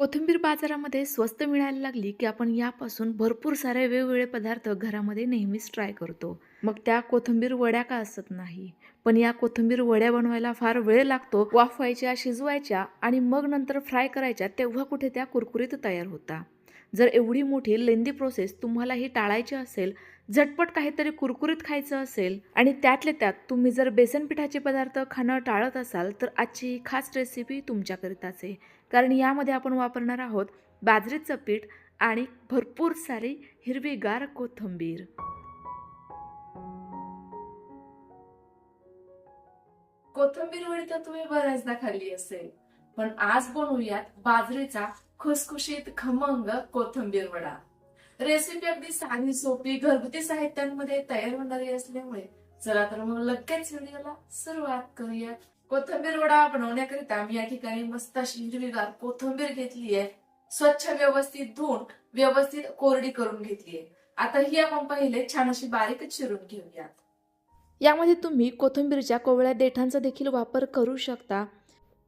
कोथिंबीर बाजारामध्ये स्वस्त मिळायला लागली की आपण यापासून भरपूर सारे वेगवेगळे पदार्थ घरामध्ये नेहमीच ट्राय करतो. मग त्या कोथिंबीर वड्या का असत नाही? पण या कोथिंबीर वड्या बनवायला फार वेळ लागतो वाफवायच्या शिजवायच्या आणि मग नंतर फ्राय करायच्या तेव्हा कुठे त्या कुरकुरीत तयार होता. जर एवढी मोठी लेंदी प्रोसेस तुम्हाला ही टाळायची असेल झटपट काहीतरी कुरकुरीत खायचं असेल आणि त्यातल्या त्यात तुम्ही जर बेसन पिठाचे पदार्थ खाणं टाळत असाल तर आजची ही खास रेसिपी तुमच्याकरिताच आहे. कारण यामध्ये आपण वापरणार आहोत बाजरीचं पीठ आणि भरपूर सारी हिरवीगार कोथिंबीर. कोथिंबीर वडी तर तुम्ही बऱ्याचदा खाल्ली असेल पण आज बनवूयात बाजरीचा खुसखुशीत खमंग कोथिंबीर वडा. रेसिपी अगदी साधी सोपी घरगुती साहित्यांमध्ये तयार होणारी असल्यामुळे चला तर मग लगेच व्हिडिओला सुरुवात करूया कोथिंबीर वडा बनवण्याकरिता मी या ठिकाणी मस्त अशी हिरवीगार कोथिंबीर घेतली आहे. स्वच्छ व्यवस्थित धुवून व्यवस्थित कोरडी करून घेतली आहे. आता ही आपण पहिले छान अशी बारीक चिरून घेऊयात. यामध्ये तुम्ही कोथिंबीरच्या कोवळ्या देठांचा देखील वापर करू शकता.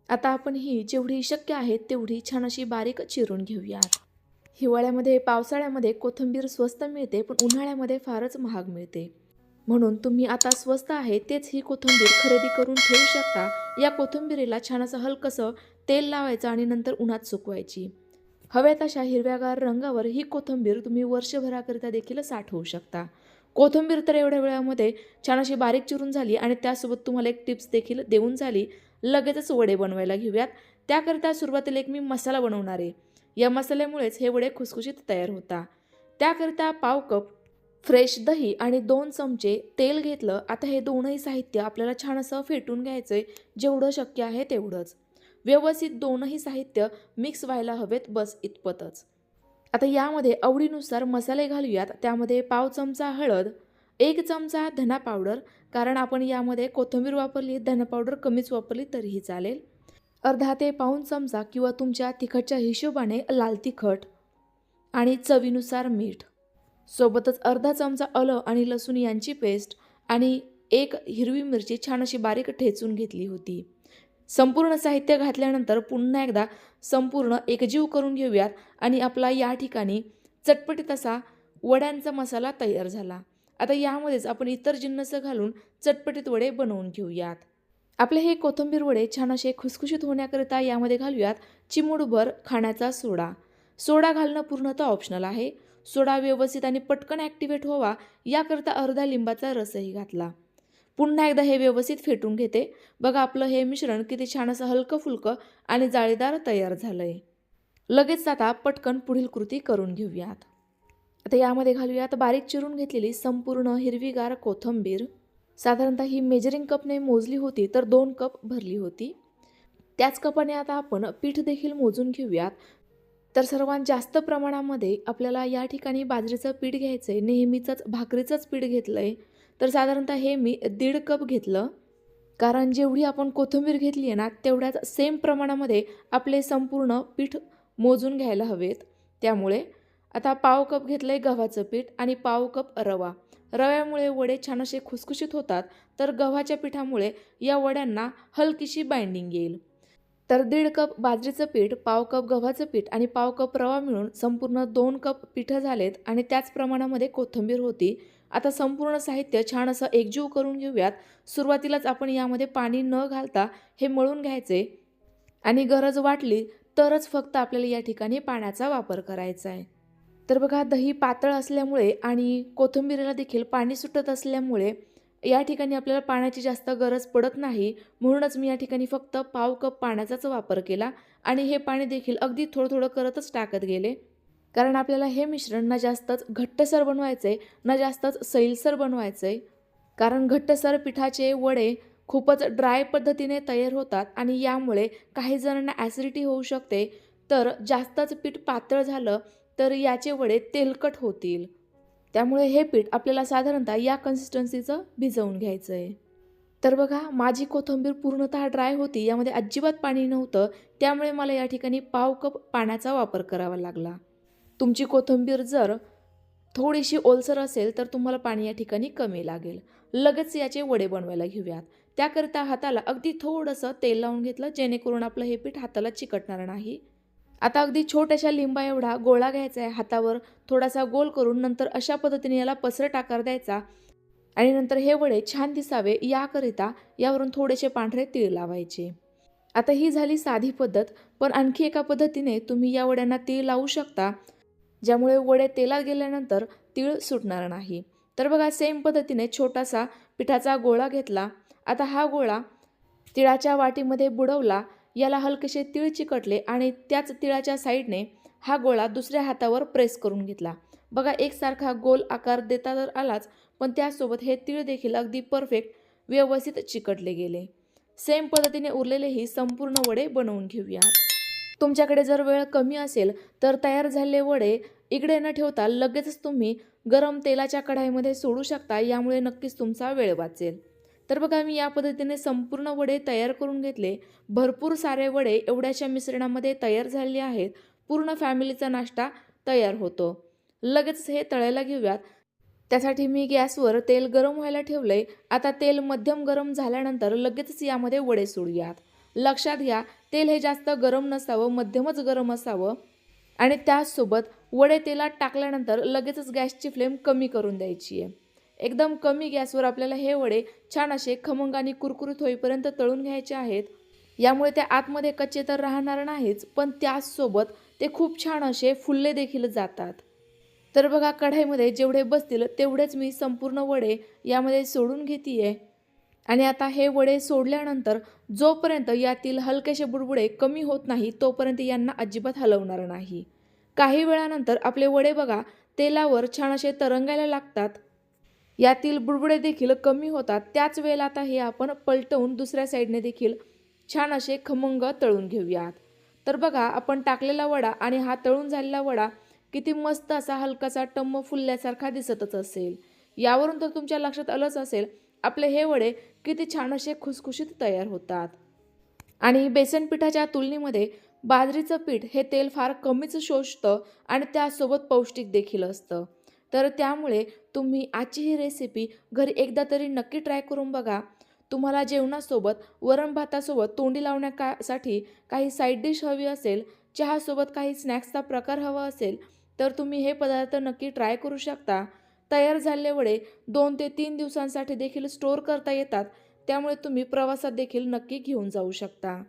आता आपण ही जेवढी शक्य आहे तेवढी छान अशी बारीक चिरून घेऊयात. हिवाळ्यामध्ये पावसाळ्यामध्ये कोथिंबीर स्वस्त मिळते पण उन्हाळ्यामध्ये फारच महाग मिळते. म्हणून तुम्ही आता स्वस्त आहे तेच ही कोथिंबीर खरेदी करून ठेवू शकता. या कोथिंबीरीला छान असं हलकंसं तेल लावायचं आणि नंतर उन्हात सुकवायची. हव्या तशा हिरव्यागार रंगावर ही कोथिंबीर तुम्ही वर्षभराकरिता देखील साठवू शकता. कोथिंबीर तर एवढ्या वेळामध्ये छान अशी बारीक चिरून झाली आणि त्यासोबत तुम्हाला एक टिप्स देखील देऊन झाली. लगेचच वडे बनवायला घेऊयात. त्याकरिता सुरुवातीला एक मी मसाला बनवणार आहे. या मसाल्यामुळेच हे वडे खुसखुशीत तयार होता. त्याकरिता पाव कप फ्रेश दही आणि दोन चमचे तेल घेतलं आता हे दोनही साहित्य आपल्याला छान असं फेटून घ्यायचं आहे जेवढं शक्य आहे तेवढंच. व्यवस्थित दोनही साहित्य मिक्स व्हायला हवेत बस इतपतच. आता यामध्ये आवडीनुसार मसाले घालूयात त्यामध्ये पाव चमचा हळद एक चमचा धना पावडर कारण आपण यामध्ये कोथिंबीर वापरली धना पावडर कमीच वापरली तरीही चालेल. अर्धा ते पाऊण चमचा किंवा तुमच्या तिखटच्या हिशोबाने लाल तिखट आणि चवीनुसार मीठ. सोबतच अर्धा चमचा आलं आणि लसूण यांची पेस्ट आणि एक हिरवी मिरची छान अशी बारीक ठेचून घेतली होती. संपूर्ण साहित्य घातल्यानंतर पुन्हा एकदा संपूर्ण एकजीव करून घेऊयात आणि आपला या ठिकाणी चटपटीत असा वड्यांचा मसाला तयार झाला. आता यामध्येच आपण इतर जिन्नस घालून चटपटीत वडे बनवून घेऊयात. आपले हे कोथिंबीर वडे छान असे खुसखुशीत होण्याकरिता यामध्ये घालूयात चिमूडभर खाण्याचा सोडा. सोडा घालणं पूर्णतः ऑप्शनल आहे. सोडा व्यवस्थित आणि पटकन ॲक्टिवेट व्हावा याकरता अर्धा लिंबाचा रसही घातला. पुन्हा एकदा हे व्यवस्थित फेटून घेते. बघा आपलं हे मिश्रण किती छान असं हलकं फुलकं आणि जाळीदार तयार झालं आहे लगेच आता पटकन पुढील कृती करून घेऊयात. आता यामध्ये घालूयात बारीक चिरून घेतलेली संपूर्ण हिरवीगार कोथंबीर. साधारणतः ही मेजरिंग कपने मोजली होती तर दोन कप भरली होती. त्याच कपाने आता आपण पीठ देखील मोजून घेऊयात. तर सर्वात जास्त प्रमाणामध्ये आपल्याला या ठिकाणी बाजरीचं पीठ घ्यायचं आहे नेहमीचंच भाकरीचंच पीठ घेतलं आहे तर साधारणतः हे मी दीड कप घेतलं. कारण जेवढी आपण कोथिंबीर घेतली आहे ना तेवढ्याच सेम प्रमाणामध्ये आपले संपूर्ण पीठ मोजून घ्यायला हवेत. त्यामुळे आता पाव कप घेतलं आहे गव्हाचं पीठ आणि पाव कप रवा. रव्यामुळे वडे छान असे खुसखुशीत होतात. तर गव्हाच्या पिठामुळे या वड्यांना हलकीशी बाइंडिंग येईल. तर दीड कप बाजरीचं पीठ पाव कप गव्हाचं पीठ आणि पाव कप रवा मिळून संपूर्ण दोन कप पिठं झालेत आणि त्याच प्रमाणामध्ये कोथिंबीर होती. आता संपूर्ण साहित्य छान असं एकजीव करून घेऊयात. सुरुवातीलाच आपण यामध्ये पाणी न घालता हे मळून घ्यायचे. आणि गरज वाटली तरच फक्त आपल्याला या ठिकाणी पाण्याचा वापर करायचा आहे. तर बघा दही पातळ असल्यामुळे आणि कोथिंबीरीला देखील पाणी सुटत असल्यामुळे या ठिकाणी आपल्याला पाण्याची जास्त गरज पडत नाही. म्हणूनच मी या ठिकाणी फक्त पाव कप पाण्याचाच वापर केला आणि हे पाणी देखील अगदी थोडं थोडं करतच टाकत गेले. कारण आपल्याला हे मिश्रण ना जास्तच घट्टसर बनवायचं आहे ना जास्तच सैलसर बनवायचं आहे कारण घट्टसर पिठाचे वडे खूपच ड्राय पद्धतीने तयार होतात आणि यामुळे काही जणांना ॲसिडिटी होऊ शकते. तर जास्तच पीठ पातळ झालं तर याचे वडे तेलकट होतील. त्यामुळे हे पीठ आपल्याला साधारणतः या कन्सिस्टन्सीचं भिजवून घ्यायचं आहे तर बघा माझी कोथिंबीर पूर्णतः ड्राय होती यामध्ये अजिबात पाणी नव्हतं त्यामुळे मला या ठिकाणी पाव कप पाण्याचा वापर करावा लागला. तुमची कोथिंबीर जर थोडीशी ओलसर असेल तर तुम्हाला पाणी या ठिकाणी कमी लागेल. लगेच याचे वडे बनवायला घेऊयात. त्याकरिता हाताला अगदी थोडंसं तेल लावून घेतलं जेणेकरून आपलं हे पीठ हाताला चिकटणार नाही. आता अगदी छोट्याशा लिंबा एवढा गोळा घ्यायचा आहे हातावर थोडासा गोल करून नंतर अशा पद्धतीने याला पसरट आकार द्यायचा आणि नंतर हे वडे छान दिसावे याकरिता यावरून थोडेसे पांढरे तीळ लावायचे. आता ही झाली साधी पद्धत पण आणखी एका पद्धतीने तुम्ही या वड्यांना तीळ लावू शकता ज्यामुळे वडे तेलात गेल्यानंतर तीळ सुटणार नाही. तर बघा सेम पद्धतीने छोटासा पिठाचा गोळा घेतला. आता हा गोळा तिळाच्या वाटीमध्ये बुडवला याला हलकेसे तीळ चिकटले आणि त्याच तिळाच्या साईडने हा गोळा दुसऱ्या हातावर प्रेस करून घेतला. बघा एकसारखा गोल आकार देता तर आलाच पण त्यासोबत हे तीळ देखील अगदी परफेक्ट व्यवस्थित चिकटले गेले. सेम पद्धतीने उरलेलेही संपूर्ण वडे बनवून घेऊया तुमच्याकडे जर वेळ कमी असेल तर तयार झालेले वडे इकडे न ठेवता लगेचच तुम्ही गरम तेलाच्या कढाईमध्ये सोडू शकता यामुळे नक्कीच तुमचा वेळ वाचेल. तर बघा मी या पद्धतीने संपूर्ण वडे तयार करून घेतले. भरपूर सारे वडे एवढ्याशा मिश्रणामध्ये तयार झाले आहेत. पूर्ण फॅमिलीचा नाश्ता तयार होतो. लगेच हे तळायला घेऊयात. त्यासाठी मी गॅसवर तेल गरम व्हायला ठेवलंय. आता तेल मध्यम गरम झाल्यानंतर लगेचच यामध्ये वडे सोडूयात. लक्षात घ्या तेल हे जास्त गरम नसावं मध्यमच गरम असावं. आणि त्याचसोबत वडे तेलात टाकल्यानंतर लगेचच गॅसची फ्लेम कमी करून द्यायची आहे. एकदम कमी गॅसवर आपल्याला हे वडे छान असे खमंग आणि कुरकुरीत होईपर्यंत तळून घ्यायचे आहेत. यामुळे ते आतमध्ये कच्चे तर राहणार नाहीच पण त्याचसोबत ते खूप छान असे फुलले देखील जातात. तर बघा कढाईमध्ये जेवढे बसतील तेवढेच मी संपूर्ण वडे यामध्ये सोडून घेते आणि आता हे वडे सोडल्यानंतर जोपर्यंत यातील हलकेसे बुडबुडे कमी होत नाही तोपर्यंत यांना अजिबात हलवणार नाही. काही वेळानंतर आपले वडे बघा तेलावर छान असे तरंगायला लागतात. यातील बुडबुडे देखील कमी होतात. त्याच वेळेला आता हे आपण पलटवून दुसऱ्या साईडने देखील छान असे खमंग तळून घेऊयात. तर बघा आपण टाकलेला वडा आणि हा तळून झालेला वडा किती मस्त असा हलकासा टम्म फुलल्यासारखा दिसतच असेल. यावरून तर तुमच्या लक्षात आलंच असेल आपले हे वडे किती छान असे खुसखुशीत तयार होतात. आणि बेसन पिठाच्या तुलनेमध्ये बाजरीचं पीठ हे तेल फार कमीच शोषतं आणि त्यासोबत पौष्टिक देखील असतं. तर त्यामुळे तुम्ही आजची ही रेसिपी घरी एकदा तरी नक्की ट्राय करून बघा. तुम्हाला जेवणासोबत वरण भातासोबत तोंडी लावण्यासाठी काही साईड डिश हवी असेल चहासोबत काही स्नॅक्सचा प्रकार हवा असेल तर तुम्ही हे पदार्थ नक्की ट्राय करू शकता. तयार झालेले वडे दोन ते तीन दिवसांसाठी देखील स्टोअर करता येतात. त्यामुळे तुम्ही प्रवासात देखील नक्की घेऊन जाऊ शकता.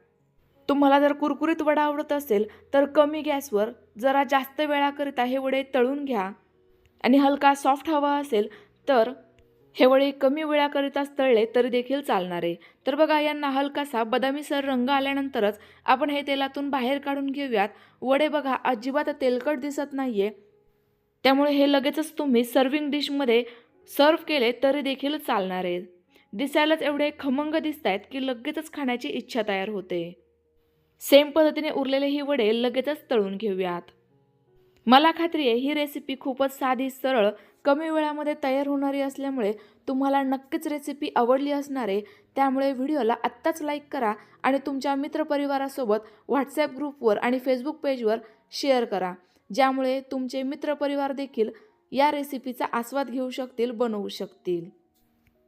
तुम्हाला जर कुरकुरीत वडा आवडत असेल तर कमी गॅसवर जरा जास्त वेळाकरिता हे वडे तळून घ्या. आणि हलका सॉफ्ट हवा असेल तर हे वडे कमी वेळाकरिताच तळले तरी देखील चालणार आहे. तर बघा यांना हलकासा बदामीसर रंग आल्यानंतरच आपण हे तेलातून बाहेर काढून घेऊयात. वडे बघा अजिबात तेलकट दिसत नाही आहे त्यामुळे हे लगेचच तुम्ही सर्विंग डिशमध्ये सर्व केले तरी देखील चालणार आहे. दिसायलाच एवढे खमंग दिसत आहेत की लगेचच खाण्याची इच्छा तयार होते. सेम पद्धतीने उरलेले ही वडे लगेचच तळून घेऊयात. मला खात्री आहे ही रेसिपी खूपच साधी सरळ कमी वेळामध्ये तयार होणारी असल्यामुळे तुम्हाला नक्कीच रेसिपी आवडली असणार आहे. त्यामुळे व्हिडिओला आत्ताच लाईक करा आणि तुमच्या मित्रपरिवारासोबत व्हॉट्सॲप ग्रुपवर आणि फेसबुक पेजवर शेअर करा. ज्यामुळे तुमचे मित्रपरिवार देखील या रेसिपीचा आस्वाद घेऊ शकतील बनवू शकतील.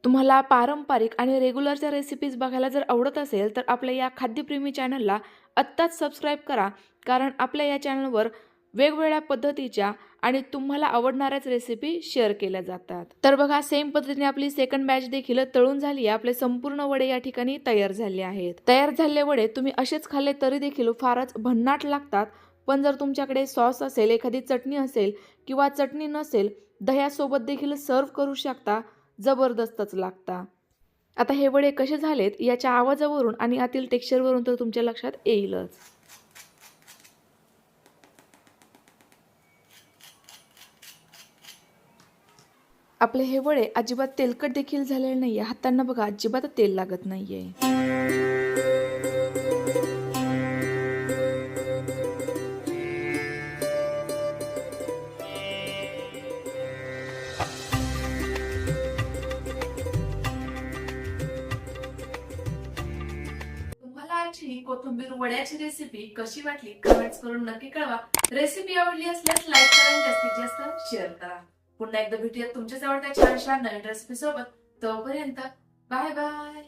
तुम्हाला पारंपरिक आणि रेग्युलरच्या रेसिपीज बघायला जर आवडत असेल तर आपल्या या खाद्यप्रेमी चॅनलला आत्ताच सबस्क्राईब करा. कारण आपल्या या चॅनलवर वेगवेगळ्या पद्धतीच्या आणि तुम्हाला आवडणाऱ्याच रेसिपी शेअर केल्या जातात. तर बघा सेम पद्धतीने आपली सेकंड बॅच देखील तळून झाली आपले संपूर्ण वडे या ठिकाणी तयार झाले आहेत. तयार झालेले वडे तुम्ही असेच खाल्ले तरी देखील फारच भन्नाट लागतात. पण जर तुमच्याकडे सॉस असेल एखादी चटणी असेल किंवा चटणी नसेल दह्यासोबत देखील सर्व करू शकता. जबरदस्तच लागता. आता हे वडे कसे झालेत याच्या आवाजावरून आणि आतील टेक्स्चरवरून तर तुमच्या लक्षात येईलच. आपले हे वडे अजिबात तेलकट देखील झालेले नाहीये. हातांना बघा अजिबात तेल लागत नाहीये. तुम्हाला आजची कोथिंबीर वड्याची रेसिपी कशी वाटली? कमेंट्स करून नक्की कळवा. रेसिपी आवडली असल्यास लाईक करा जास्तीत जास्त शेअर करा. पुन्हा एकदा भेटूया तुमच्याच आवडत्या छान छान नवीन रेसिपी सोबत. तोपर्यंत बाय बाय